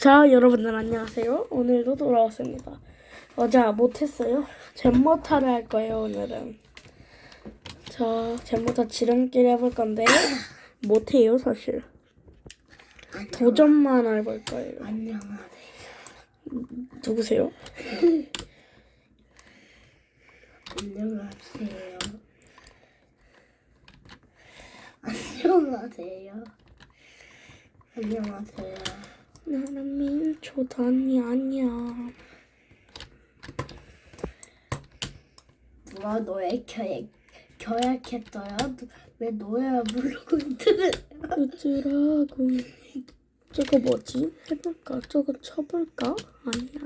자, 여러분들 안녕하세요. 오늘도 돌아왔습니다. 어제 못했어요. 잼모타를 할 거예요, 오늘은. 자, 잼모타 지름길 해볼 건데, 못해요, 사실. 도전만 해볼 거예요. 안녕하세요. 누구세요? 안녕하세요. 안녕하세요. 안녕하세요. 나는 민초단이 아니야. 누가 노예 겨, 겨약했어요? 누- 왜 노예를 부르고 있는 으즈라고. 저거 뭐지? 해볼까? 저거 쳐볼까? 아니야.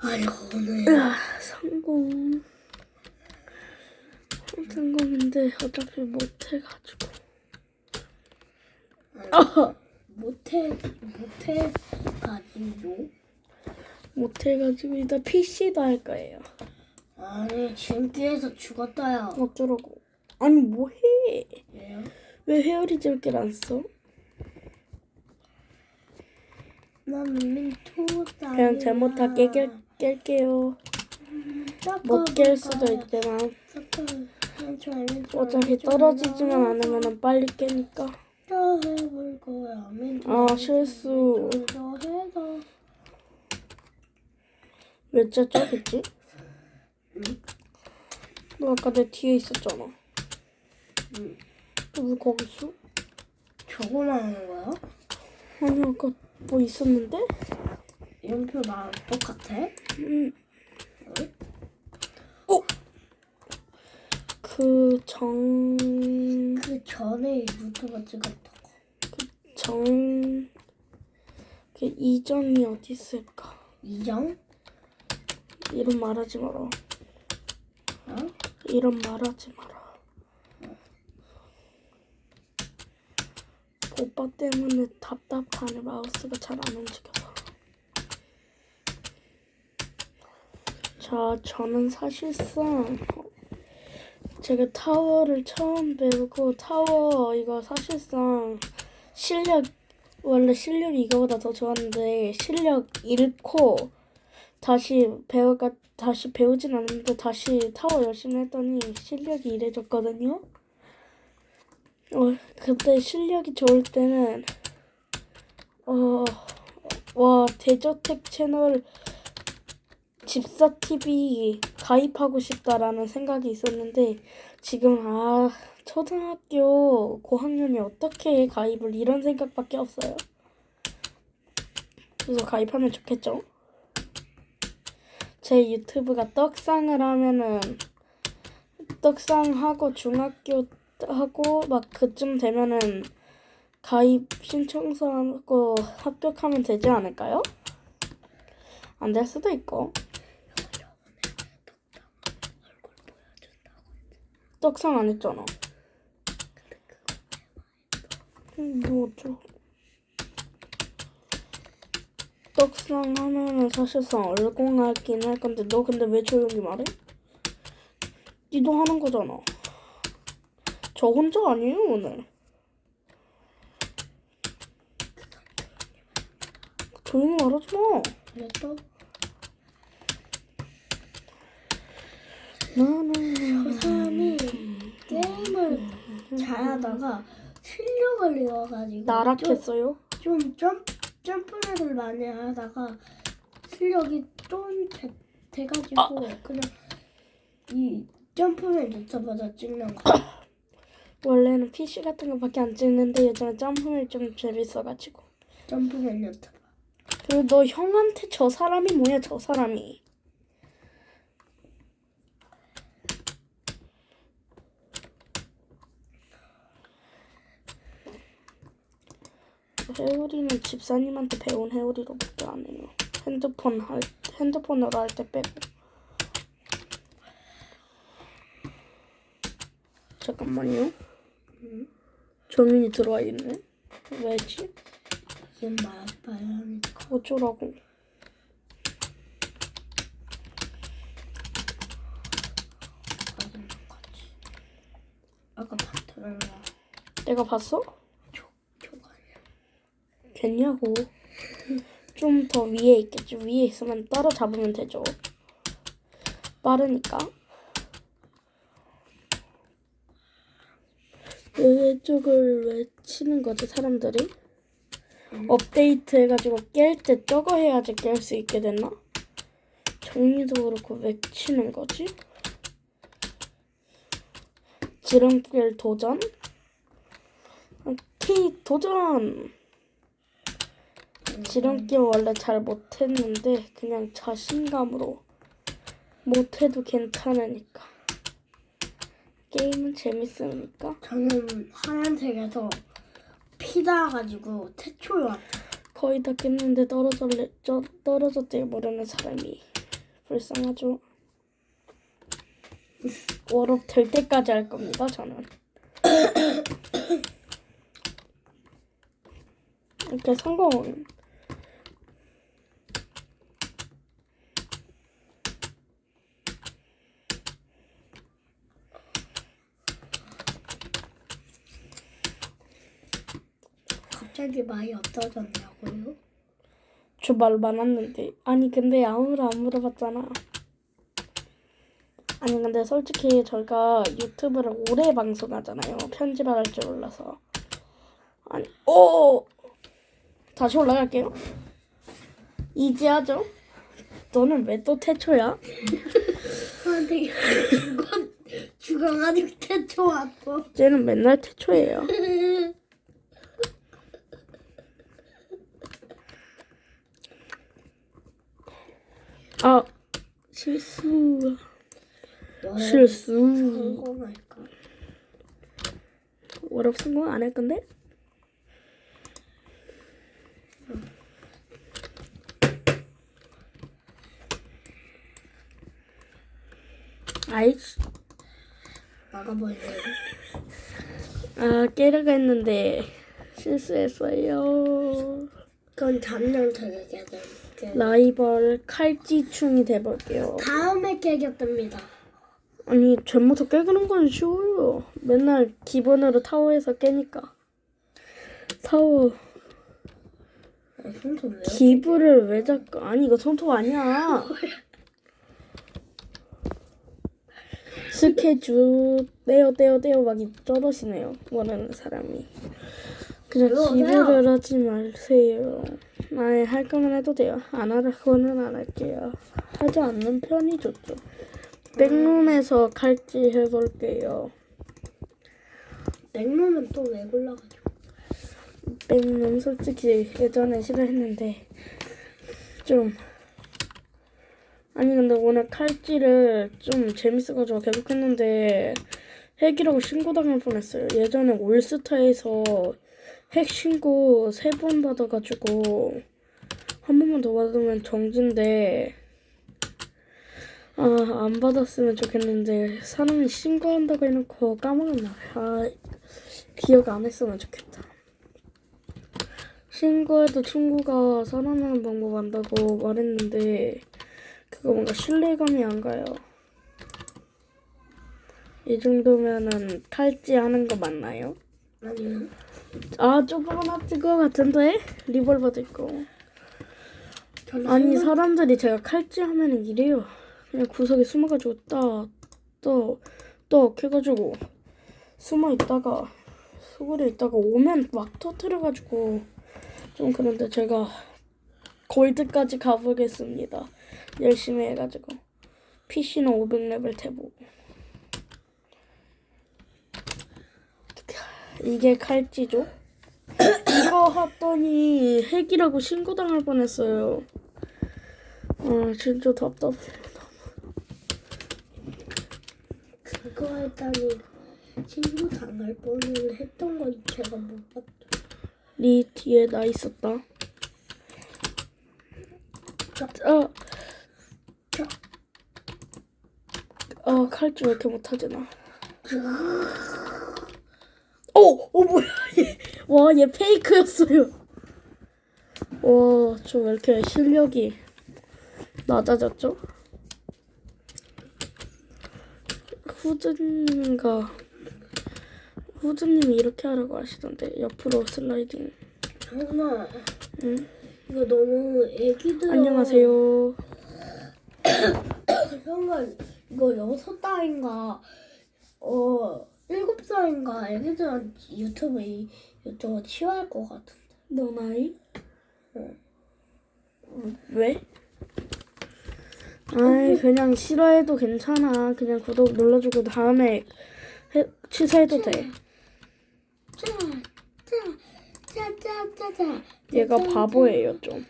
아이고 오늘 성공. 성공인데 어차피 못해가지고. 어, 못해 못해 가지고 못해가지고 일단 PC도 할 거예요. 아니 지름길에서 죽었어요. 어쩌라고. 아니 뭐해? 왜요? 왜 회오리 줄길 안 써? 나는 민초다. 그냥 잘못다 깰게요. 못 깰 수도 있지만 어차피 떨어지지만 않으면 빨리 깨니까. 해볼 거야. 아, 실수. 해서 몇 자죠, 그치? 너 아까 내 뒤에 있었잖아. 응. 왜 거기 있어? 저거만 하는 거야? 아니 아까 뭐 있었는데? 연표 나랑 똑같아? 응. 응? 어? 그 정... 그 전에 유튜브 찍었다고. 정... 그 이정이 어디 있을까? 이정? 이름 말하지 마라. 어? 이름 말하지 마라. 오빠 때문에 답답하네 마우스가 잘 안 움직여서. 자, 저는 사실상 제가 타워를 처음 배우고 타워 이거 사실상 실력 원래 실력이 이거보다 더 좋았는데 실력 잃고 다시 배우가 다시 배우진 않았는데 다시 타워 열심히 했더니 실력이 이래졌거든요. 어 그때 실력이 좋을 때는 어와 대저택 채널 집사 TV 가입하고 싶다라는 생각이 있었는데 지금 아 초등학교 고학년이 어떻게 가입을 이런 생각밖에 없어요. 그래서 가입하면 좋겠죠. 제 유튜브가 떡상을 하면은 떡상하고 중학교 하고 막 그쯤 되면은 가입 신청서 하고 합격하면 되지 않을까요? 안 될 수도 있고. 떡상 안 했잖아. 음, 뭐 어쩌고. 떡상 하면은 사실상 얼공하긴 할 건데 너 근데 왜 조용히 말해? 니도 하는 거잖아. 저 혼자 아니에요 오늘. 조용히 말하지 마. 왜 또? 나는 게임을 잘하다가 실력을 잃어가지고 나락했어요. 좀, 좀 점프, 점프를 많이 하다가 실력이 좀 돼, 돼가지고 그냥 이 점프맨 유튜버자 찍는 거 원래는 PC 같은 거밖에 안 찍는데 요즘에 점프를 좀 재밌어가지고. 점프맨 유튜버 그리고 너 형한테 저 사람이 뭐야 저 사람이. 해오리는 집사님한테 배운 해오리로밖에 안 해요. 핸드폰 할 핸드폰으로 할 때 빼고. 잠깐만요. 정윤이 들어와 있네. 왜지? 말아봐야 하니까 어쩌라고. 아까 봤잖아. 내가 봤어? 됐냐고. 좀 더 위에 있겠지. 위에 있으면 따라잡으면 되죠. 빠르니까. 왼쪽을 왜 치는 거지, 사람들이? 업데이트 해가지고 깰 때 저거 해야지 깰 수 있게 됐나? 정리도 그렇고 왜 치는 거지? 지름길 도전? 아, 키 도전! 지름길 원래 잘 못했는데 그냥 자신감으로 못해도 괜찮으니까. 게임은 재밌으니까. 저는 하얀색에서 피 닿아가지고 태초에 왔다. 거의 다 깼는데 떨어졌래 저, 떨어졌지 모르는 사람이. 불쌍하죠? 월업 될 때까지 할 겁니다 저는. 이렇게 성공 갑자기 많이 없어졌냐고요? 저 말 많았는데. 아니 근데 아무도 안 물어봤잖아. 아니 근데 솔직히 저희가 유튜브를 오래 방송하잖아요. 편집을 할 줄 몰라서. 아니 오! 다시 올라갈게요. 이제 하죠? 너는 왜 또 태초야? 주간 아직 태초 왔고. 쟤는 맨날 태초예요 아 실수 실수? 월업 성공 안 할 건데? 아이씨 막아버리네. 아 깨려고 했는데 실수했어요 그건 작년 되 라이벌 칼찌충이 돼볼게요. 다음에 깨졌답니다. 아니 전부터 깨그는 건 쉬워요. 맨날 기본으로 타워에서 깨니까. 타워. 아, 손톱? 기부를 왜 자꾸 아니 이거 손톱 아니야. 스케줄. 떼어 떼어 떼어 막 저러시네요. 원하는 사람이. 그냥 기부를 하지 마세요 아예 할 거면 해도 돼요. 안 하라고는 안 할게요. 하지 않는 편이 좋죠. 백룸에서 칼찌 해볼게요. 냉면은 또 왜 골라가지고? 백룸 솔직히 예전에 싫어했는데 좀 아니 근데 오늘 칼찌를 좀 재밌어가지고 계속 했는데 핵이라고 신고당할 뻔했어요. 예전에 올스타에서 핵 신고 세 번 받아가지고 한 번만 더 받으면 정지인데 아 안 받았으면 좋겠는데 사람이 신고한다고 해놓고 까먹었나 아 기억 안 했으면 좋겠다 신고해도 친구가 살아나는 방법 안다고 말했는데 그거 뭔가 신뢰감이 안 가요. 이 정도면은 칼찌 하는 거 맞나요? 아니요. 아 조그만한 거 같은데 리볼버도 있고 아니 사람들이 제가 칼찌 하면은 이래요. 그냥 구석에 숨어가지고 딱또또 해가지고 숨어 있다가 수그려 있다가 오면 막 터트려가지고 좀 그런데 제가 골드까지 가보겠습니다. 열심히 해가지고 PC는 500레벨 태보고 이게 칼찌죠? 이거 하더니 핵이라고 신고당할 뻔했어요. 아 진짜 답답해. 그거 했다니 친구 당할 뻔을 했던 건 제가 못 봤죠. 네 뒤에 나 있었다. 아, 아 칼질 왜 이렇게 못하지 나? 오, 오 뭐야 얘? 와, 얘 페이크였어요. 와, 저 왜 이렇게 실력이 낮아졌죠? 후진가 후즈님이 이렇게 하라고 하시던데 옆으로 슬라이딩. 형아 응. 이거 너무 애기들 안녕하세요. 형아 이거 여섯 달인가 어 일곱 살인가 애기들한테 유튜브 이 유튜브 치워할 것 같은데 너 나이? 응. 왜? 아이 그냥 싫어해도 괜찮아. 그냥 구독 눌러주고 다음에 해, 취소해도 돼. 얘가 바보예요 좀.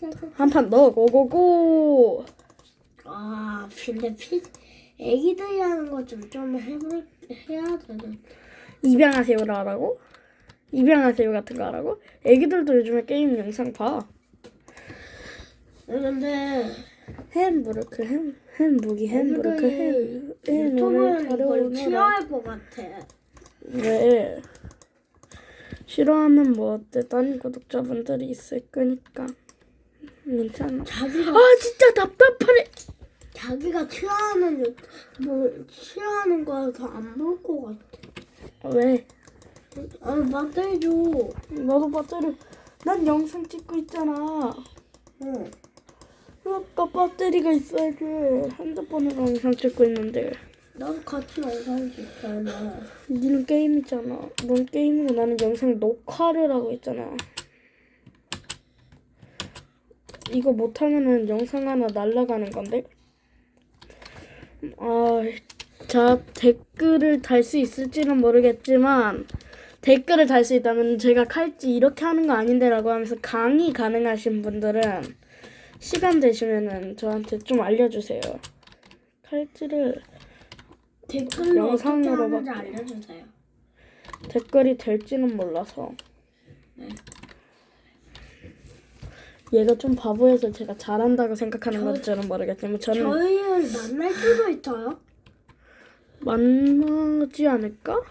짜자자 한판더 고고고. 아 근데 피 애기들이 하는 거 좀 좀 해볼 해야 되는 입양하세요라 하라고? 입양하세요 같은 거 하라고? 애기들도 요즘에 게임 영상 봐. 근데 햄부르크 햄 햄부기 햄부르크 햄 유튜브는 이걸 싫어할 것 같아 왜? 싫어하면 뭐 어때? 딴 구독자분들이 있을 거니까 괜찮아. 자기가 아 진짜 답답하네. 자기가 싫어하는 유- 뭐 싫어하는 거더안볼 것 같아. 왜? 아니 맞대줘. 나도 배터리 난 영상 찍고 있잖아. 응. 아까 배터리가 있어야지. 핸드폰으로 영상 찍고 있는데. 나도 같이 영상 찍잖아. 니는 게임이잖아. 넌 게임이고 나는 영상 녹화를 하고 있잖아. 이거 못하면은 영상 하나 날라가는 건데? 아, 자, 댓글을 달 수 있을지는 모르겠지만, 댓글을 달 수 있다면 제가 칼찌 이렇게 하는 거 아닌데라고 하면서 강의 가능하신 분들은 시간 되시면은 저한테 좀 알려주세요. 칼찌를 댓글로 영상으로 어떻게 하는지. 알려주세요. 댓글이 될지는 몰라서. 네. 얘가 좀 바보여서 제가 잘한다고 생각하는 저- 건지는 모르겠지만 저는 저희를 만날 수도 있어요. 만나지 않을까?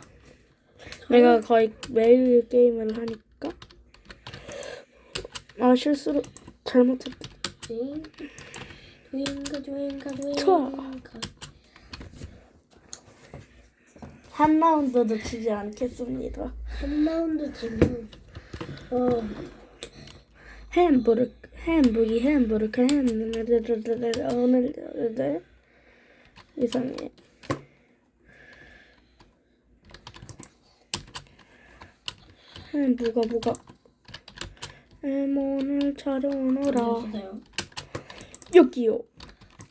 내가 거의 매일 게임을 하니까. 아 실수로 잘못했다. 네. 조인가 조인가 조인가. 한 라운드도 치지 않겠습니다. 한 라운드 지면 어 햄버기 햄버거 햄 오늘 이상해. 햄 뭐가 뭐가 햄 오늘 차려오너라. 여기요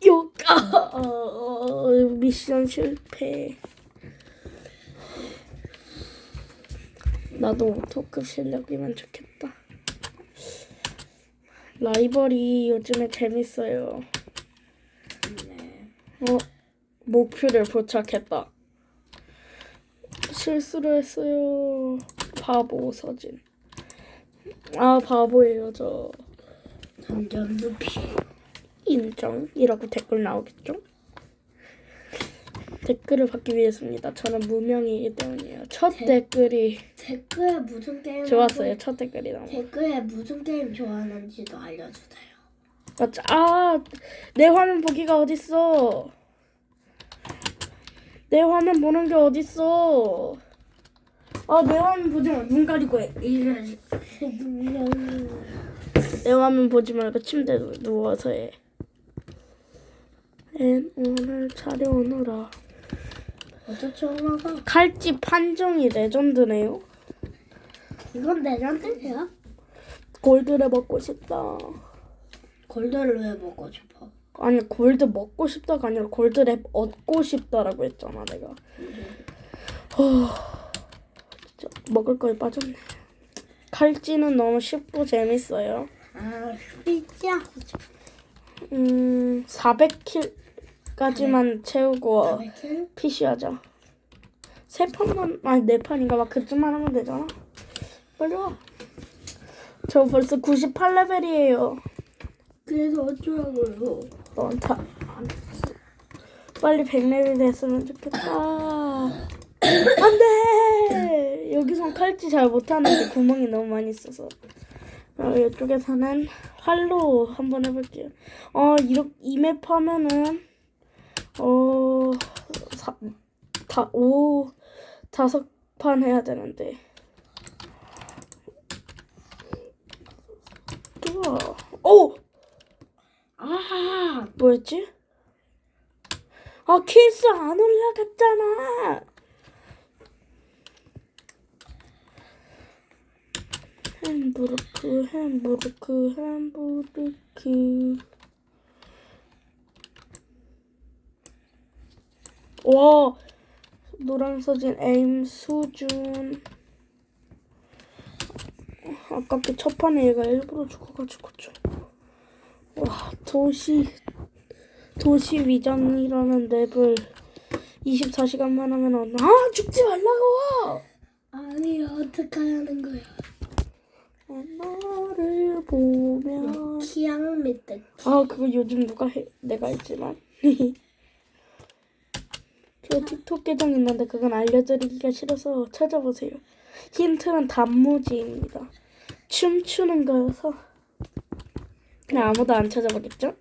여 아, 어, 어, 미션 실패 나도 토급 실력이면 좋겠다 라이벌이 요즘에 재밌어요 네. 어 목표를 포착했다 실수를 했어요 바보 서진 아 바보예요 저 점점 높이. 인정 이라고 댓글 나오겠죠? 댓글을 받기 위해서입니다. 저는 무명이기 때문이에요. 첫 대- 댓글이 댓글에 무슨 게임 좋았어요. 첫 댓글이 너무. 댓글에 무슨 게임 좋아하는지도 알려주세요. 맞아. 아, 내 화면 보기가 어딨어? 내 화면 보는 게 어딨어? 아, 내 화면 보지 마. 눈 가리고 해. 내 화면 보지 말고 침대에 누워서 해. 앤 오늘 차려오느라. 어쩌지 엄마가 칼집 판정이 레전드네요. 이건 레전드야? 골드를 먹고 싶다. 골드를 왜 먹고 싶어? 아니 골드 먹고 싶다가 아니라 골드랩 얻고 싶다라고 했잖아 내가. 어, 진짜 먹을 거에 빠졌네. 칼찌는 너무 쉽고 재밌어요. 아 진짜 음 400킬 까지만 채우고 킬? PC 하자. 세 판만 아니 네 판인가 막 그쯤만 하면 되잖아. 빨리 와. 저 벌써 98레벨이에요. 그래서 어쩌라고요? 안 줬어. 빨리 100레벨 됐으면 좋겠다. 안돼. 여기선 칼질 잘 못하는데 구멍이 너무 많이 있어서. 어, 이쪽에서는 활로 한번 해볼게요. 어 이렇게 이맵 하면은 어다오 다섯 판 해야 되는데. 우와. 오! 아, 뭐였지? 아, 킬스 안 올라갔잖아. 햄부르크, 햄부르크, 햄부르크. 와, 노란 서진 에임 수준. 아깝게 첫 판에 얘가 일부러 죽어가지고 좀. 와, 도시 도시 위장이라는 맵을 24시간만 하면 안 나. 아, 죽지 말라고! 아니 어떻게 하는 거야? 너를 보면. 키양 밑에 아, 그거 요즘 누가 해? 내가 했지만. 저 틱톡 계정 있는데 그건 알려드리기가 싫어서 찾아보세요. 힌트는 단무지입니다. 춤추는 거여서. 그냥 아무도 안 찾아보겠죠?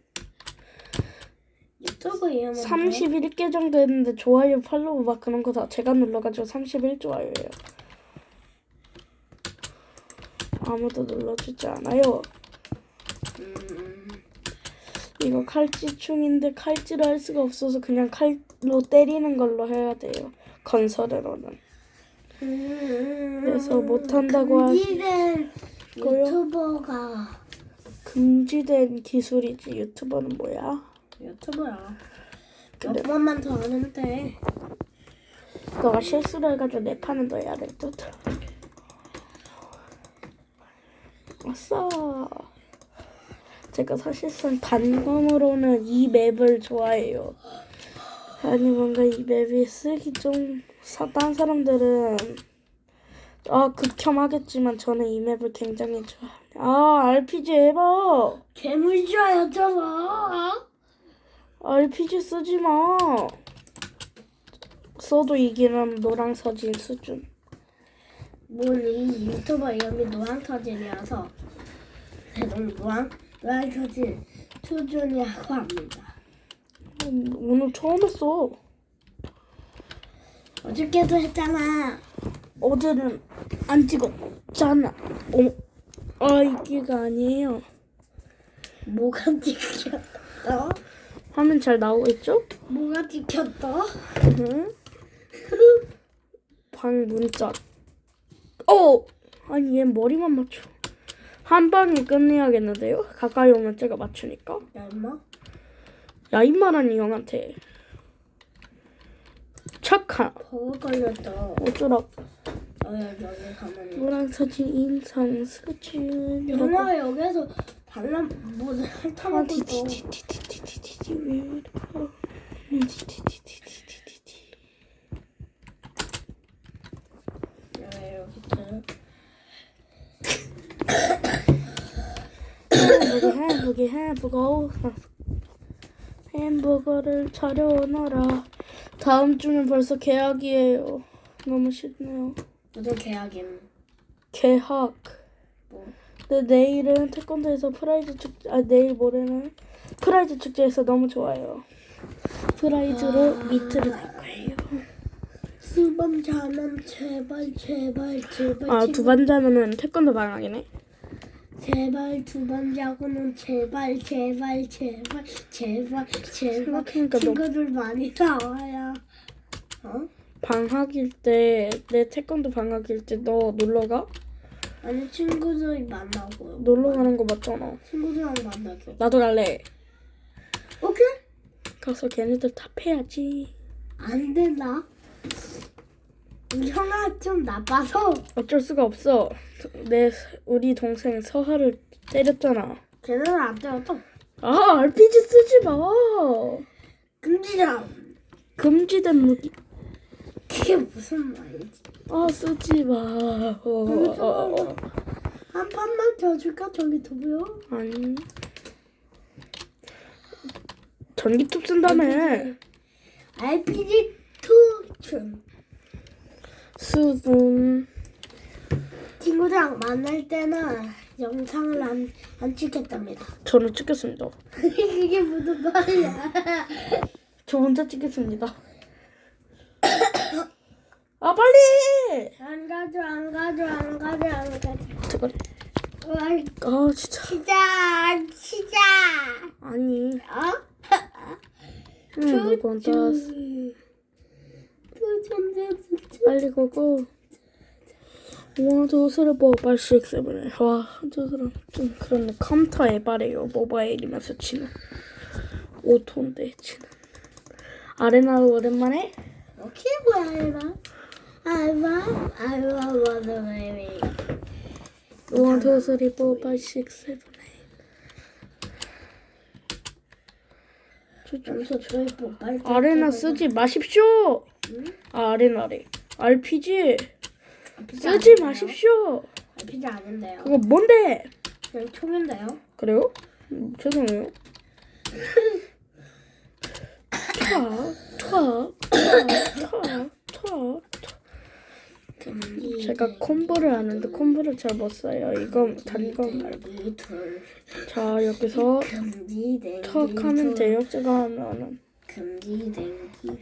유튜브 이름은 31개 정도 했는데 좋아요, 팔로우 막 그런 거 다 제가 눌러가지고 31좋아요예요. 아무도 눌러주지 않아요. 음, 이거 칼찌충인데 칼찌를 할 수가 없어서 그냥 칼로 때리는 걸로 해야 돼요. 건설으로는. 음, 그래서 못한다고 하시- 금지된 거요? 유튜버가 금지된 기술이지 유튜버는 뭐야? 유튜버야. 몇 그래. 번만 더 돼. 너가 실수를 해가지고 내 판은 더 해야 될 듯. 아싸. 제가 사실상 단검으로는 이 맵을 좋아해요. 아니 뭔가 이 맵이 쓰기 좀 사, 딴 사람들은 아 극혐하겠지만 저는 이 맵을 굉장히 좋아. 아 RPG 해봐. 개물지어였잖아. RPG 쓰지 마. 써도 이기는 노랑서진 수준. 뭐이 유튜버 이름이 노랑터진이라서 대동 노랑 노랑터진 투준이라고 합니다. 음, 오늘 처음 했어. 어저께도 했잖아. 어제는 안 찍었잖아. 어, 아 이게가 아니에요. 뭐가 찍혔어? 화면 잘 나오고 있죠? 뭐가 찍혔어? 응. 방 문자. 어! 아니 얘 머리만 맞춰. 한 방에 끝내야겠는데요? 가까이 오면 제가 맞추니까. 야 임마. 야이 형한테. 착한. 버거 걸렸다. 어야 여기 가만히. 노란서진 인상 수준. 영화 여기서 발람 뭐 아, 핥아먹고. 티티티티티티티티티 왜 이래? 티티티티티티티티. 야 여기 있잖아. 햄버거 햄버거 햄버거 햄버거를 차려오너라. 다음 주면 벌써 개학이에요. 너무 싫네요. 무슨 계약임? 개학. 뭐? 근데 내일은 태권도에서 프라이즈 축제 아 내일 모레는 프라이즈 축제에서 너무 좋아요. 프라이즈로 미트를 갈 거예요. 수범 자면 제발 제발 제발 아 친구- 두반 자면은 태권도 방학이네 제발 두 번 자고는 제발 제발 제발 제발 제발. 생각해보니까 너- 친구들 많이 나와야 어? 방학일 때 내 태권도 방학일 때 너 놀러 가? 아니 친구들이 만나고 놀러 가는 거 맞잖아. 친구들이랑 만나죠. 나도 갈래. 오케이? 가서 걔네들 탑해야지. 안 된다 형아 좀 나빠서 어쩔 수가 없어. 내 우리 동생 서하를 때렸잖아. 걔네는 안 때렸어 아 RPG 쓰지 마. 금지장 금지된 무기. 그게 무슨 말이지 아 쓰지 마. 어, 어, 어, 어. 한 판만 더 줄까 저기 두고요 아니. 전기톱 쓴다며. RPG 2춤 수분. 친구들이랑 만날 때는 영상을 안, 안 찍겠답니다 저는 찍겠습니다. 그게 무슨 말이야 저 혼자 찍겠습니다. 아 빨리 안 가져 안 가져 안 가져 안 가져. 잠깐 아 진짜 시작 시작. 아니 어? 응 누구한테 빨리 고고. 원투 쓰리 포 파이 식스 세븐 에잇 와저 사람 좀 그런데 컴퓨터 에 바래요 모바일이면서 치는 오토인데 치는. 아레나 오랜만에? 오케이 뭐야 알바? 알바? 알바 뭐더 베이비. 원투 쓰리 포 파이 식스 세븐 에잇 여기서 저희 뭐 빨리 아레나 쓰지 마십시오 아 아레나래 RPG 쓰지 마십시오 피자 아닌데요. 그거 뭔데 그냥 총인데요. 그래요? 음, 죄송해요. 차, 차, 차, 차, 제가 콤보를 아는데 콤보를 잘 못 써요. 이거 단거 말고. 둘자 여기서 턱 하면 돼요. 제가 하면은 금지 댕기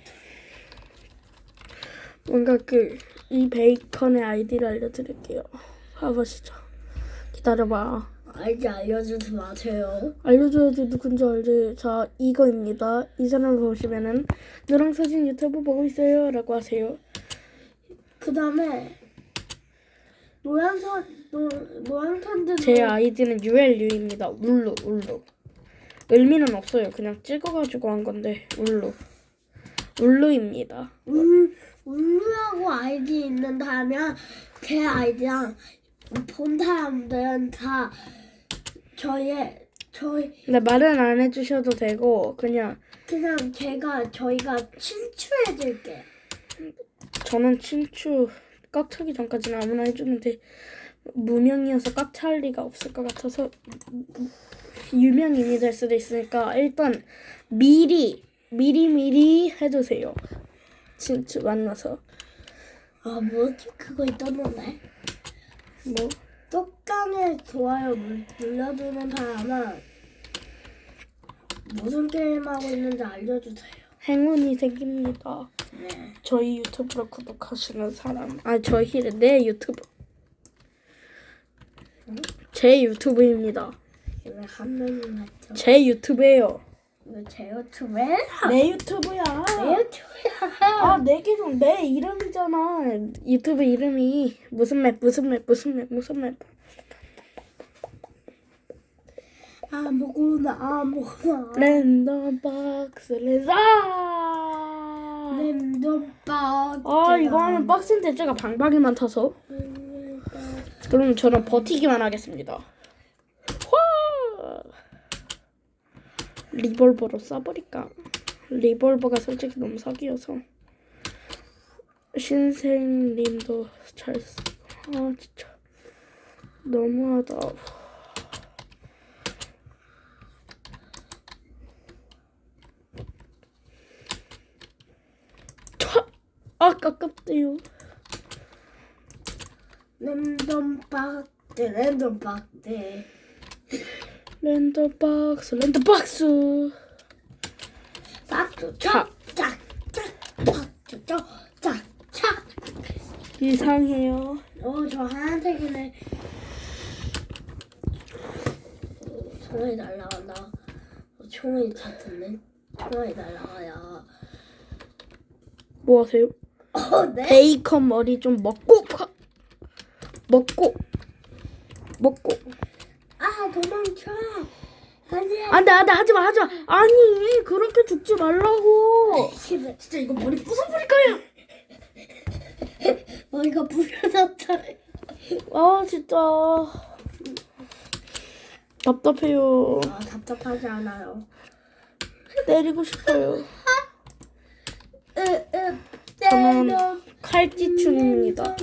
뭔가 그 이 베이컨의 아이디를 알려드릴게요. 봐보시죠. 기다려봐. 알지 알려주지 마세요. 알려줘야지 누군지 알지. 자, 이거입니다. 이 사람을 보시면은 너랑 사진 유튜브 보고 있어요. 라고 하세요. 그 다음에 노란선 노 노란선들 제 아이디는 ULU입니다. 울루, 울루. 의미는 없어요. 그냥 찍어가지고 한 건데, 울루. 울루입니다. 울 울루라고 아이디 있는다면 제 아이디랑 본 사람들은 다 저의 저희 근데 말은 안 해주셔도 되고, 그냥 그냥 제가 저희가 친추해줄게. 저는 친추 꽉 차기 전까지는 아무나 해주는데, 무명이어서 꽉찰 리가 없을 것 같아서, 유명인이 될 수도 있으니까, 일단 미리, 미리 미리 해주세요. 친추 만나서. 아 뭐지 그거 있던데. 뭐, 똑간에 좋아요 눌- 눌러주는 사람은 무슨 게임 하고 있는지 알려주세요. 행운이 생깁니다. 네. 저희 유튜브로 구독하시는 사람. 아, 저희, 내 유튜브. 제 유튜브입니다. 제 유튜브예요. 왜제 유튜브에? 내 유튜브야. 내 유튜브야. 아, 내 계정 내 이름이잖아. 유튜브 이름이 무슨 맵 무슨 맵 무슨 맵 무슨 맵. 아무거나 아무거나. 랜덤 박스 랜덤. 아, 랜덤박. 아 이거 하면 빡센데 제가 방방이 많다서. 그럼 저는 버티기만 하겠습니다. 화! 리볼버로 쏴버릴까? 리볼버가 솔직히 너무 사기여서. 신생님도 잘 쓰. 아 진짜 너무하다. 차! 아 깝깝대요. 랜덤박. 랜덤박. 네. 랜덤박스 랜덤박스. 박수 차. 짝짝 짝. 박수 짝짝 짝. 이상해요. 어, 저 하얀색이네. 어, 총알이 날라간다. 어, 총알이 같은데? 총알이 날라가야. 뭐 하세요? 어, 네? 베이컨 머리 좀 먹고 파- 먹고 먹고 아, 도망쳐. 아니야. 안돼 안돼 하지마 하지마 아니 그렇게 죽지 말라고. 진짜 이거 머리 부숴버릴 거야 머리가 부러졌다. 아 진짜 답답해요 아, 답답하지 않아요. 때리고 싶어요 으, 으, 저는. 칼찌충입니다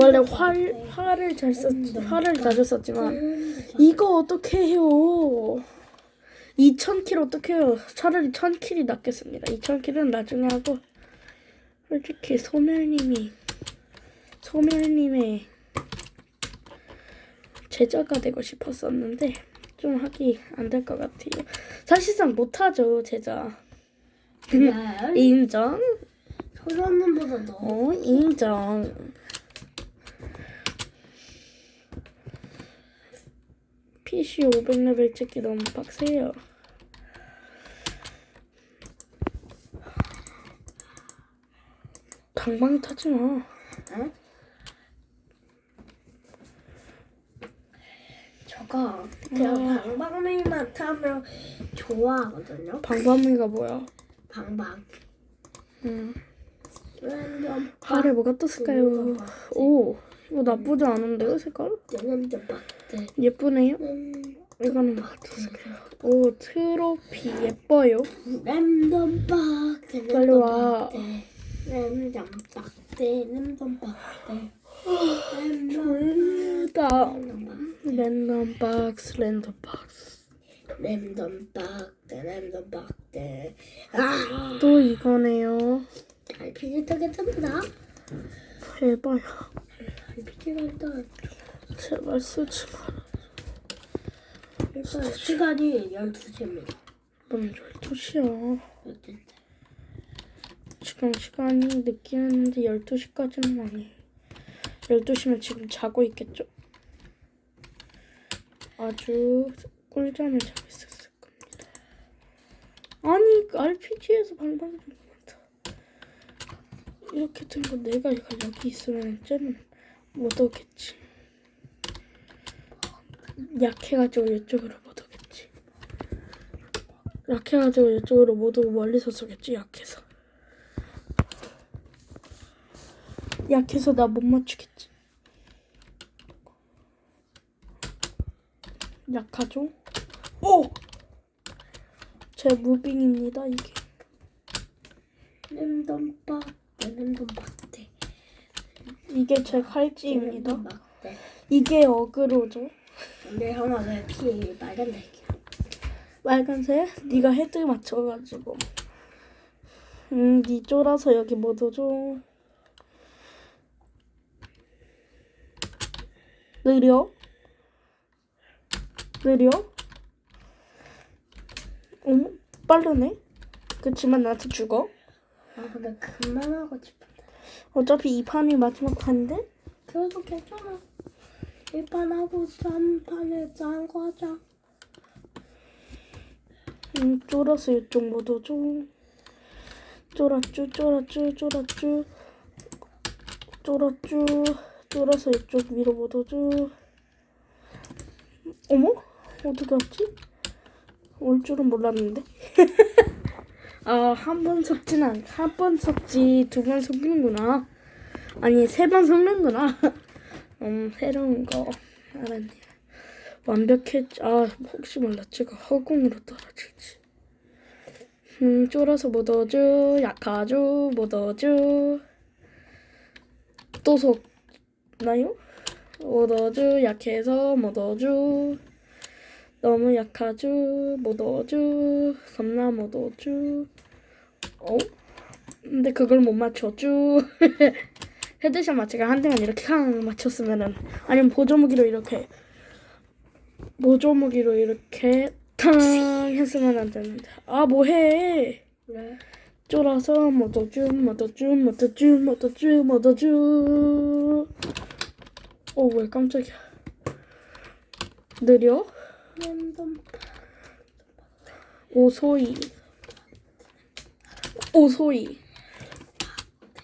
원래 활 활을 잘 썼, 활을 자주 썼지만 이거 어떻게 해요? 2,000킬 어떻게 해요? 차라리 1,000킬이 낫겠습니다. 2,000킬은 나중에 하고 솔직히 소멸님이 소멸님의 제자가 되고 싶었었는데 좀 하기 안 될 것 같아요. 사실상 못하죠 제자. 네. 인정. 프로님보다 더. 어 인정. PC 500레벨 찍기 너무 빡세요. 방방이 타지 마. 응? 저거 제가 방방이만 타면 좋아하거든요. 방방이가 뭐야? 방방. 응. 랜덤 하래 뭐가 떴을까요? 오 이거 나쁘지 않은데요 색깔? 랜덤. 예쁘네요. 이거는 뭐가 떴을까요? 오 트로피 예뻐요. 랜덤 박대. 빨리 와. 랜덤 박대. 랜덤. 랜덤 둘다 랜덤 박대. 랜덤 박스 랜덤 박스. 랜덤 박대. 아! 또 이거네요. RPG 타겠습니다. 해봐요. RPG가 일단 제발 쓰지 마라. 일단 시간이 12시입니다. 뭔 12시야. 어쨌든 지금 시간이 늦긴 했는데 12시까지는 아니에요. 12시면 지금 자고 있겠죠? 아주 꿀잠을 자고 있었을 겁니다. 아니, RPG에서 방방 이렇게 된거 내가 여기 있으면 쟤는 못 오겠지. 약해가지고 이쪽으로 못 오겠지. 약해가지고 이쪽으로 못 오고 멀리서 쏘겠지, 약해서. 약해서 나 못 맞추겠지. 약하죠? 오! 제 무빙입니다, 이게. 랜덤 박 대. 랜덤 박대. 이게 제 박대. 이게 어그로죠. 근데 형아 왜피 빨간색이야? 빨간색? 네가 헤드 맞춰가지고. 음, 니 쫄아서 여기 못 오죠. 느려? 느려? 어머, 빠르네? 그치만 나한테 죽어? 아 근데 그만하고 싶은데. 어차피 이 판이 마지막 판인데? 그래도 괜찮아. 1판하고 3판에 짠거 하자. 음, 쫄아서 이쪽 못 오죠. 쫄았쭈, 쫄았쭈, 쫄았쭈. 쫄았쭈. 쫄아서 이쪽 위로 못 오죠. 어머? 어떻게 왔지? 올 줄은 몰랐는데. 아, 한번 속지는 않, 한번 속지 두 번 속는구나. 아니, 세 번 속는구나. 음, 새로운 거 알았네요. 완벽했지. 아, 혹시 몰라. 제가 허공으로 떨어질지. 음, 쫄아서 못 얻어. 약하죠. 못 얻어. 또 속나요? 못 얻어. 약해서 못 얻어. 너무 약하죠. 못 얻어. 겁나 못 얻어. 어? 근데 그걸 못 맞췄죠. 헤드샷 맞추가 한 대만 이렇게 캉 맞췄으면은 아니면 보조무기로 이렇게 보조무기로 이렇게 탕 했으면 안 되는데 아 뭐해 그래. 쫄아서 못어쭈 못어쭈 못어쭈 못어쭈 못어쭈 어왜 깜짝이야 느려 랜덤. 오소이. 오소이.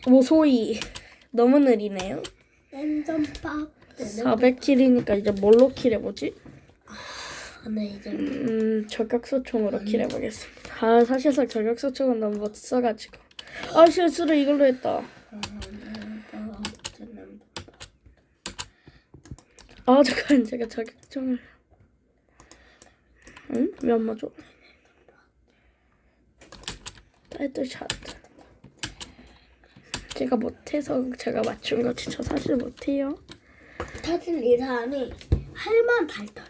오소이. 너무 느리네요. 랜덤 박대. 400킬이니까 이제 뭘로 킬해보지? 근데 이제. 음 저격소총으로 킬해보겠습니다. 아 사실상 저격소총은 너무 못 써가지고. 아 실수로 이걸로 했다. 아 잠깐 제가 저격총을 응? 왜 안 맞아? 헤드샷 제가 못해서 제가 맞춘 거지 저 사실 못해요 사실 이 사람이 할만 달떠요.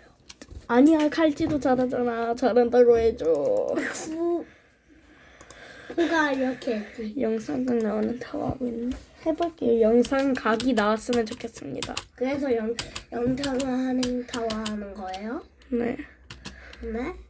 아니야 칼질도 잘하잖아 잘한다고 해줘 구 구가 이렇게 했지. 영상각 나오는 타워하고 있네 해볼게요 영상 각이 나왔으면 좋겠습니다 그래서 영 영상을 하는 타워 하는 거예요? 네 네.